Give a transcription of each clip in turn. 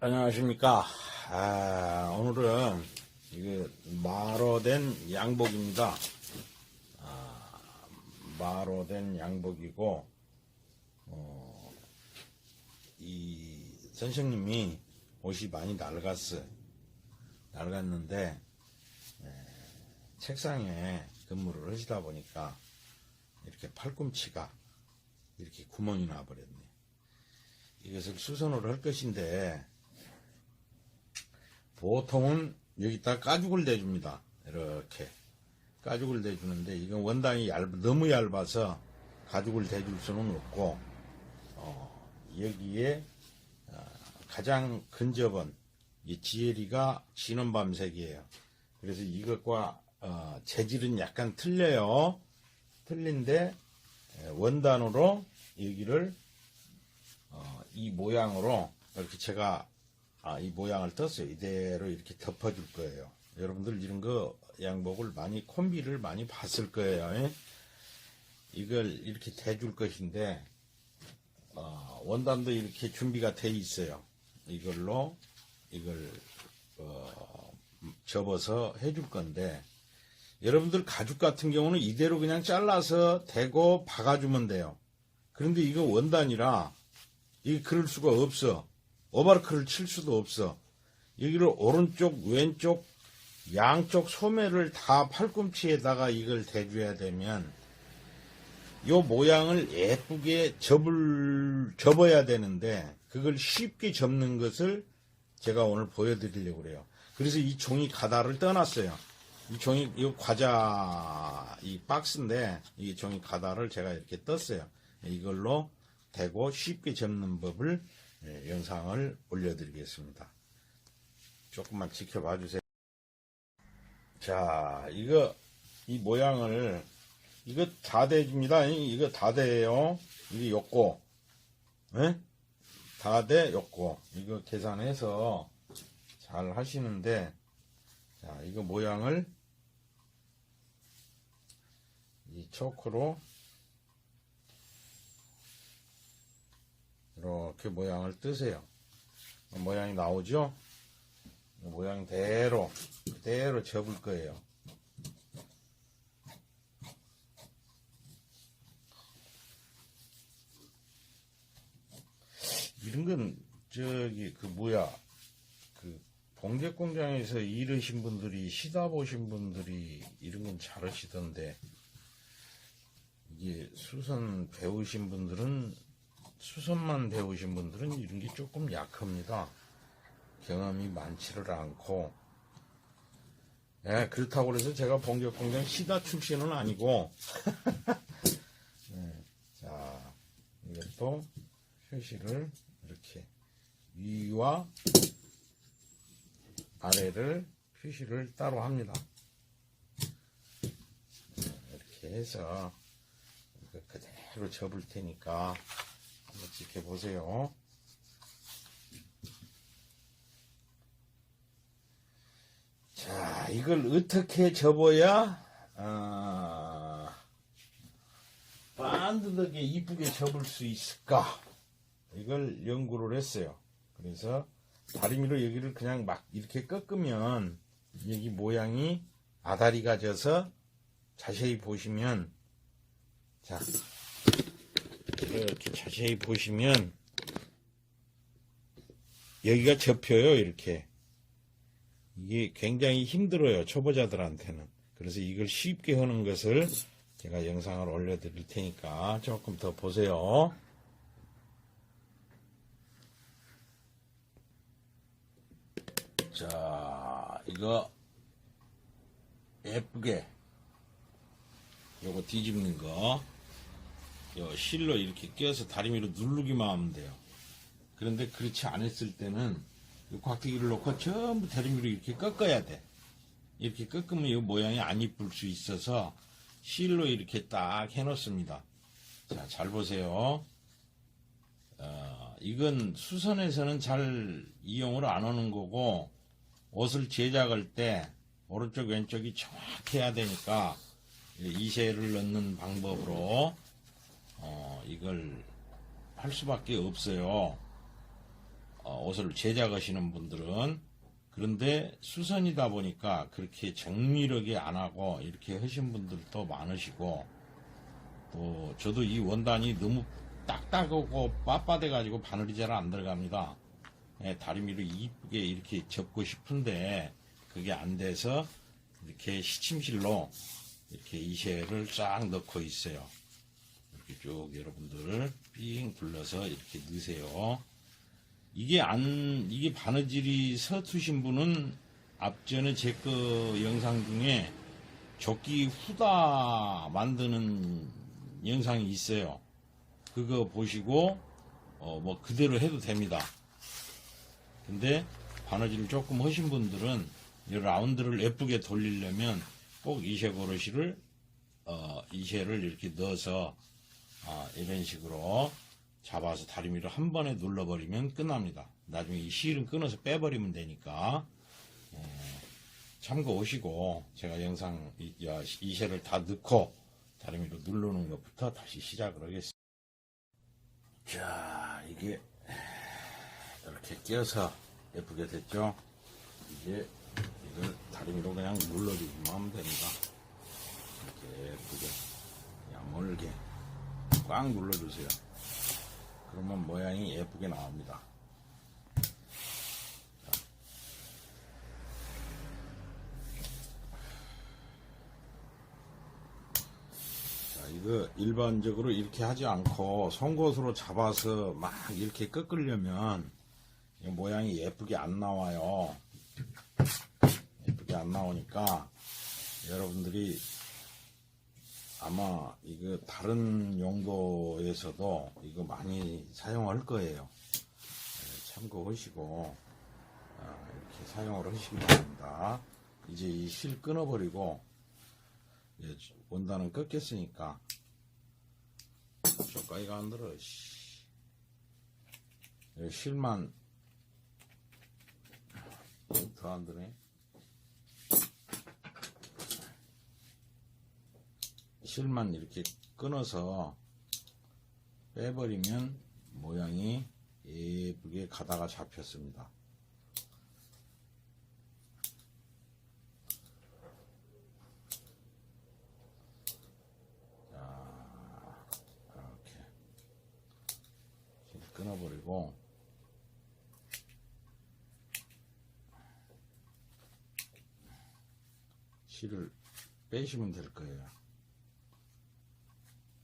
안녕하십니까. 아, 오늘은 이게 마로된 양복입니다. 아, 마로된 양복이고, 어, 이 선생님이 옷이 많이 낡았어요. 낡았는데, 에, 책상에 근무를 하시다 보니까 이렇게 팔꿈치가 이렇게 구멍이 나버렸네. 이것을 수선으로 할 것인데, 보통은 여기다 가죽을 대줍니다. 이렇게. 가죽을 대주는데, 이건 원단이 얇, 너무 얇아서 가죽을 대줄 수는 없고, 어, 여기에 어, 가장 근접은 이 지혜리가 진원 밤색이에요. 그래서 이것과 어, 재질은 약간 틀려요. 틀린데 에, 원단으로 여기를 어, 이 모양으로 이렇게 제가 아, 이 모양을 떴어요. 이대로 이렇게 덮어줄 거예요. 여러분들 이런 거 양복을 많이 콤비를 많이 봤을 거예요. 예? 이걸 이렇게 대줄 것인데 어, 원단도 이렇게 준비가 돼 있어요. 이걸로 이걸 어, 접어서 해줄 건데 여러분들 가죽 같은 경우는 이대로 그냥 잘라서 대고 박아주면 돼요. 그런데 이거 원단이라 이게 그럴 수가 없어. 오바르크를 칠 수도 없어. 여기를 오른쪽, 왼쪽, 양쪽 소매를 다 팔꿈치에다가 이걸 대줘야 되면 요 모양을 예쁘게 접을, 접어야 되는데 그걸 쉽게 접는 것을 제가 오늘 보여드리려고 그래요. 그래서 이 종이 가다를 떠났어요. 이 종이, 이 과자, 이 박스인데, 이 종이 가다를 제가 이렇게 떴어요. 이걸로 대고 쉽게 접는 법을 예, 영상을 올려드리겠습니다. 조금만 지켜봐 주세요. 자, 이거, 이 모양을, 이거 다 대줍니다. 이거 다 대요. 이게 욕고, 예? 다 대, 욕고. 이거 계산해서 잘 하시는데, 자, 이거 모양을 이 초크로 이렇게 모양을 뜨세요. 모양이 나오죠? 모양대로 그대로 접을 거예요. 이런 건 저기 그 뭐야 그 봉제 공장에서 일하신 분들이 시다 보신 분들이 이런 건 잘하시던데 이게 수선 배우신 분들은 수선만 배우신 분들은 이런 게 조금 약합니다. 경험이 많지를 않고 예, 그렇다고 해서 제가 봉제 공장 시다 출신은 아니고 네, 자 이것도 표시를 이렇게 위와 아래를 표시를 따로 합니다. 이렇게 해서 그대로 접을 테니까 지켜보세요. 자, 이걸 어떻게 접어야 아, 반듯하게 이쁘게 접을 수 있을까? 이걸 연구를 했어요. 그래서 다리미로 여기를 그냥 막 이렇게 꺾으면 여기 모양이 아다리가 져서 자세히 보시면 자 이렇게 자세히 보시면 여기가 접혀요 이렇게. 이게 굉장히 힘들어요 초보자들한테는. 그래서 이걸 쉽게 하는 것을 제가 영상을 올려드릴 테니까 조금 더 보세요. 자, 이거 예쁘게 요거 뒤집는 거, 요 실로 이렇게 끼워서 다리미로 누르기만 하면 돼요. 그런데 그렇지 않았을 때는 이 곽대기를 놓고 전부 다리미로 이렇게 꺾어야 돼. 이렇게 꺾으면 이 모양이 안 이쁠 수 있어서 실로 이렇게 딱 해놓습니다. 자, 잘 보세요. 어, 이건 수선에서는 잘 이용을 안 하는 거고, 옷을 제작할 때 오른쪽 왼쪽이 정확해야 되니까 이세를 넣는 방법으로 어, 이걸 할 수밖에 없어요. 어, 옷을 제작하시는 분들은 그런데 수선이다 보니까 그렇게 정밀하게 안 하고 이렇게 하신 분들도 많으시고 또 저도 이 원단이 너무 딱딱하고 빳빳해 가지고 바늘이 잘 안 들어갑니다. 예, 다리미로 이쁘게 이렇게 접고 싶은데 그게 안 돼서 이렇게 시침실로 이렇게 이शे를 쫙 넣고 있어요. 이렇게 쭉 여러분들 삥 둘러서 이렇게 넣으세요. 이게 안, 이게 바느질이 서투신 분은 앞전에 제 거 영상 중에 조끼 후다 만드는 영상이 있어요. 그거 보시고, 어, 뭐 그대로 해도 됩니다. 근데 바느질을 조금 하신 분들은 이 라운드를 예쁘게 돌리려면 꼭 이쉐 고르시를, 어, 이쉐를 이렇게 넣어서, 아, 이런 식으로 잡아서 다리미를 한 번에 눌러버리면 끝납니다. 나중에 이 실은 끊어서 빼버리면 되니까 에, 참고하시고 제가 영상 이, 야, 이शे를 다 넣고 다리미로 누르는 것부터 다시 시작을 하겠습니다. 자 이게 이렇게 껴서 예쁘게 됐죠? 이제 이걸 다리미로 그냥 눌러주기만 하면 됩니다. 이렇게 예쁘게 멀게 꽉 눌러주세요. 그러면 모양이 예쁘게 나옵니다. 자, 이거 일반적으로 이렇게 하지 않고 송곳으로 잡아서 막 이렇게 꺾으려면 이 모양이 예쁘게 안 나와요. 예쁘게 안 나오니까 여러분들이 아마 이거 다른 용도에서도 이거 많이 사용할 거예요. 네, 참고하시고 아, 이렇게 사용을 하시기 바랍니다. 이제 이 실 끊어버리고 예, 원단은 꺾였으니까 쪼까이가 안 들어. 씨. 이 실만 더안 드네. 실만 이렇게 끊어서 빼버리면 모양이 예쁘게 가다가 잡혔습니다. 자, 이렇게 실 끊어버리고 실을 빼시면 될 거예요.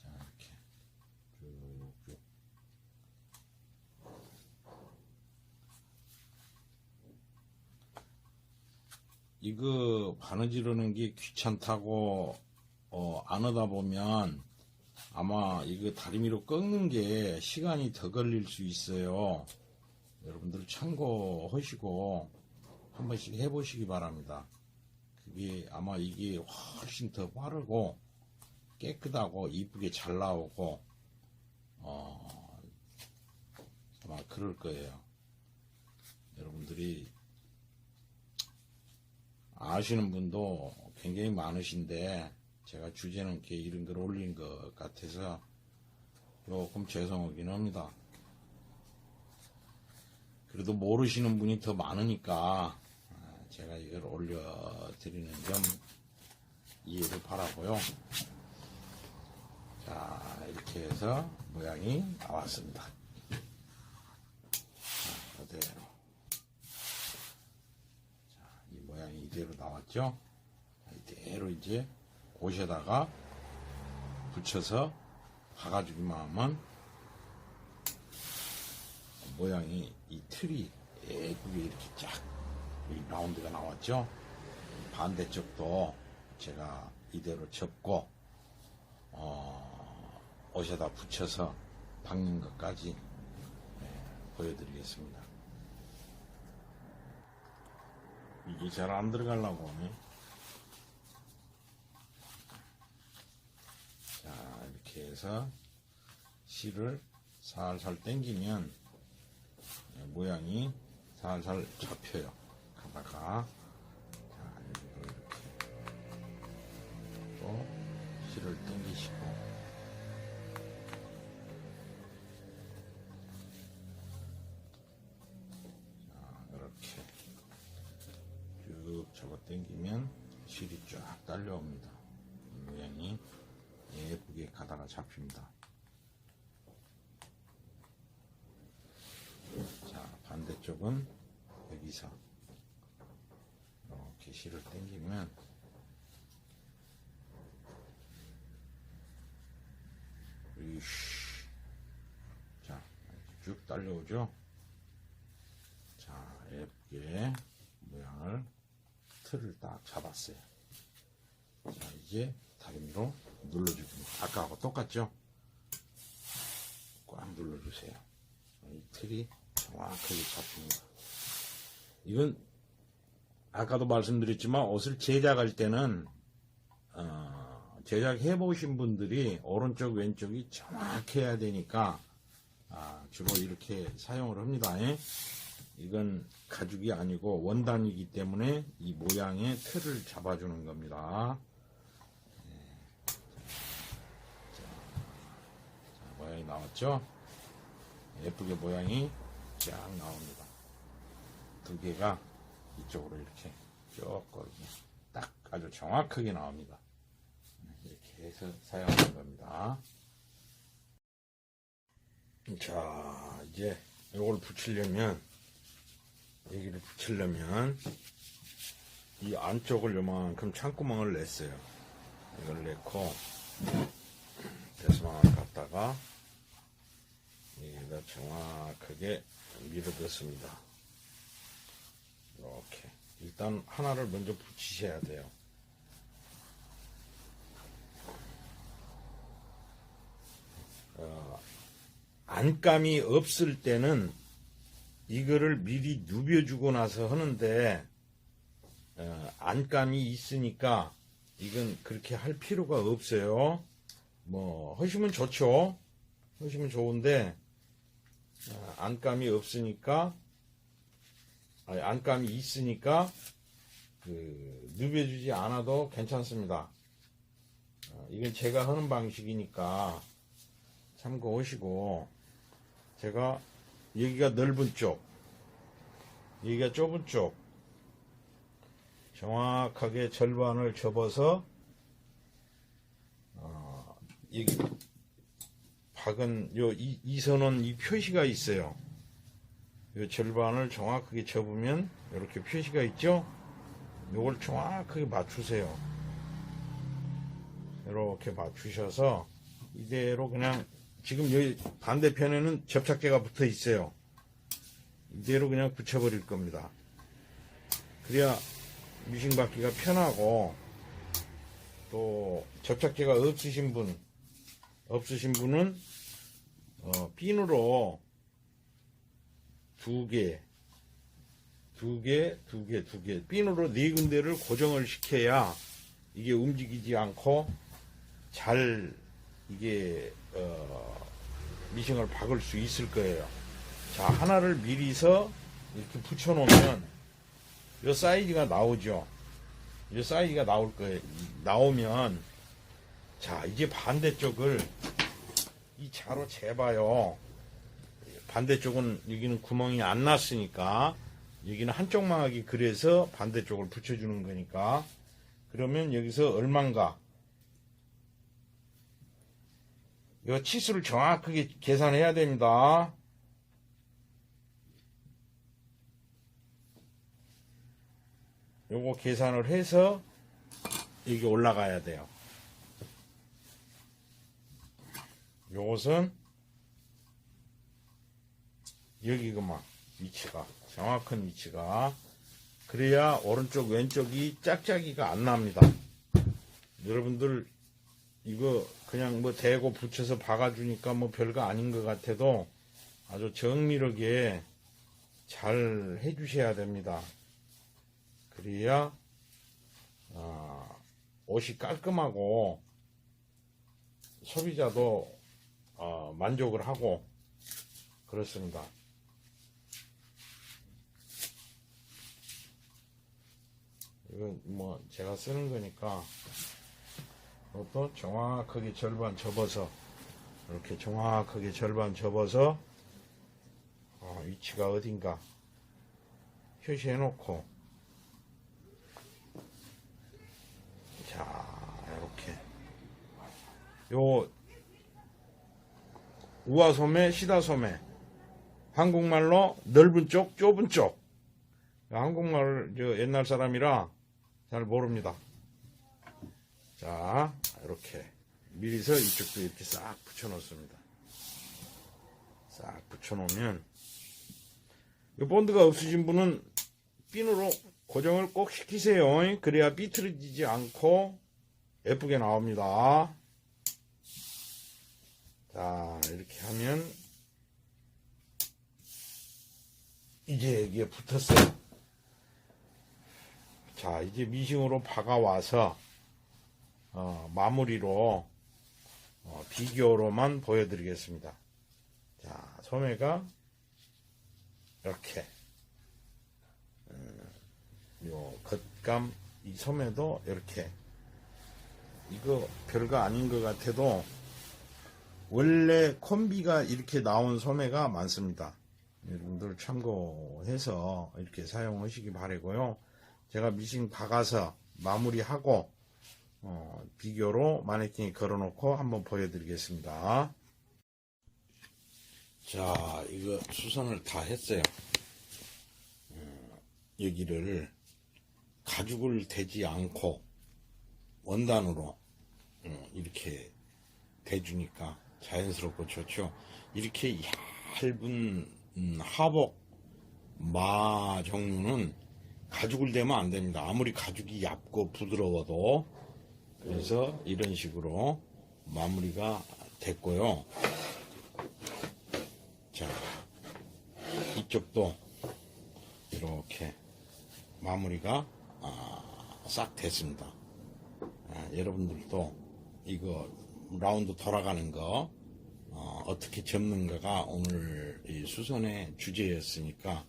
자, 이렇게 쭉쭉. 바느질하는 게 귀찮다고 어, 안 하다 보면 아마 이거 다리미로 꺾는 게 시간이 더 걸릴 수 있어요. 여러분들 참고하시고 한 번씩 해보시기 바랍니다. 그게 아마 이게 훨씬 더 빠르고 깨끗하고 이쁘게 잘 나오고 어 아마 그럴 거예요. 여러분들이 아시는 분도 굉장히 많으신데 제가 주제는 이렇게 이런 걸 올린 것 같아서 조금 죄송하긴 합니다. 그래도 모르시는 분이 더 많으니까 아, 제가 이걸 올려드리는 점 이해를 바라고요. 자, 이렇게 해서 모양이 나왔습니다. 자, 그대로. 자, 이대로 나왔죠? 자, 이대로 이제 옷에다가 붙여서 박아주기만 하면 모양이 이 틀이 예쁘게 이렇게 쫙이 라운드가 나왔죠? 반대쪽도 제가 이대로 접고 어, 옷에다 붙여서 박는 것까지 네, 보여드리겠습니다. 이게 잘 안 들어가려고 하네. 자, 이렇게 해서 실을 살살 당기면 네, 모양이 살살 잡혀요. 가다가 자, 이렇게 또 실을 당기시고 당기면 실이 쫙 딸려옵니다. 이 모양이 예쁘게 가다가 잡힙니다. 자, 반대쪽은 여기서 이렇게 실을 당기면. 자, 쭉 딸려오죠? 자, 예쁘게 모양을 틀을 딱 잡았어요. 자, 이제 다리미로 눌러줍니다. 아까하고 똑같죠? 꽉 눌러주세요. 이 틀이 정확하게 잡힙니다. 이건 아까도 말씀드렸지만 옷을 제작할 때는 어, 제작해 보신 분들이 오른쪽 왼쪽이 정확해야 되니까 아, 주로 이렇게 사용을 합니다. 예? 이건 가죽이 아니고 원단이기 때문에 이 모양의 틀을 잡아주는 겁니다. 예. 자, 자, 모양이 나왔죠? 예쁘게 모양이 쫙 나옵니다. 두 개가 이쪽으로 이렇게 쭉 거기 딱 아주 정확하게 나옵니다. 이렇게 해서 사용하는 겁니다. 자, 이제 이걸 붙이려면 여기를 붙이려면 이 안쪽을 요만큼 창구멍을 냈어요. 이걸 냈고 대수망을 갖다가 여기다 정확하게 밀어넣습니다. 이렇게 일단 하나를 먼저 붙이셔야 돼요. 어, 안감이 없을 때는 이거를 미리 누벼주고 나서 하는데 어, 안감이 있으니까 이건 그렇게 할 필요가 없어요. 뭐 하시면 좋죠. 하시면 좋은데 어, 안감이 없으니까 아니, 안감이 있으니까 그 누벼주지 않아도 괜찮습니다. 어, 이건 제가 하는 방식이니까 참고하시고 제가 여기가 넓은 쪽 여기가 좁은 쪽 정확하게 절반을 접어서 어, 여기 박은 요 이, 이 선은 이 표시가 있어요. 요 절반을 정확하게 접으면 이렇게 표시가 있죠. 요걸 정확하게 맞추세요. 이렇게 맞추셔서 이대로 그냥 지금 여기 반대편에는 접착제가 붙어 있어요. 이대로 그냥 붙여버릴 겁니다. 그래야 미싱 받기가 편하고 또 접착제가 없으신 분 없으신 분은 어, 핀으로 두 개, 두 개, 두 개, 두 개, 핀으로 네 군데를 고정을 시켜야 이게 움직이지 않고 잘 이게 어, 미싱을 박을 수 있을 거예요. 자 하나를 미리서 이렇게 붙여 놓으면 이 사이즈가 나오죠. 이 사이즈가 나올 거예요. 나오면 자 이제 반대쪽을 이 차로 재봐요. 반대쪽은 여기는 구멍이 안 났으니까 여기는 한쪽만 하기 그래서 반대쪽을 붙여주는 거니까 그러면 여기서 얼만가 이 치수를 정확하게 계산해야 됩니다. 요거 계산을 해서 여기 올라가야 돼요. 요것은 여기 그만 위치가 정확한 위치가 그래야 오른쪽 왼쪽이 짝짝이가 안 납니다. 여러분들 이거 그냥 뭐 대고 붙여서 박아주니까 뭐 별거 아닌 것 같아도 아주 정밀하게 잘 해주셔야 됩니다. 그래야 아, 옷이 깔끔하고 소비자도 어, 만족을 하고 그렇습니다. 이건 뭐 제가 쓰는 거니까 이것도 정확하게 절반 접어서 이렇게 정확하게 절반 접어서 어, 위치가 어딘가 표시해 놓고 자 이렇게. 요 우아소매 시다소매. 한국말로 넓은 쪽 좁은 쪽. 한국말 저 옛날 사람이라 잘 모릅니다. 자, 이렇게 미리서 이쪽도 이렇게 싹 붙여 놓습니다. 싹 붙여 놓으면 이 본드가 없으신 분은 핀으로 고정을 꼭 시키세요. 그래야 삐뚤어지지 않고 예쁘게 나옵니다. 자, 이렇게 하면 이제 여기에 붙었어요. 자, 이제 미싱으로 박아와서 어, 마무리로 어, 비교로만 보여드리겠습니다. 자, 소매가 이렇게 음, 요 겉감 이 소매도 이렇게 이거 별거 아닌 것 같아도 원래 콤비가 이렇게 나온 소매가 많습니다. 여러분들 참고해서 이렇게 사용하시기 바라고요. 제가 미싱 박아서 마무리하고 어, 비교로 마네킹에 걸어놓고 한번 보여드리겠습니다. 자, 이거 수선을 다 했어요. 어, 여기를 가죽을 대지 않고 원단으로 어, 이렇게 대주니까 자연스럽고 좋죠. 이렇게 얇은 음, 하복 마 종류는 가죽을 대면 안 됩니다. 아무리 가죽이 얇고 부드러워도 그래서 이런 식으로 마무리가 됐고요. 자, 이쪽도 이렇게 마무리가 아, 싹 됐습니다. 아, 여러분들도 이거 라운드 돌아가는 거 어, 떻게 접는가가 오늘 이 수선의 주제였으니까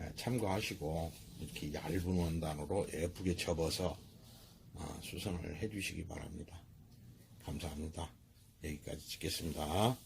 예, 참고하시고 이렇게 얇은 원단으로 예쁘게 접어서 어, 수선을 해주시기 바랍니다. 감사합니다. 여기까지 찍겠습니다.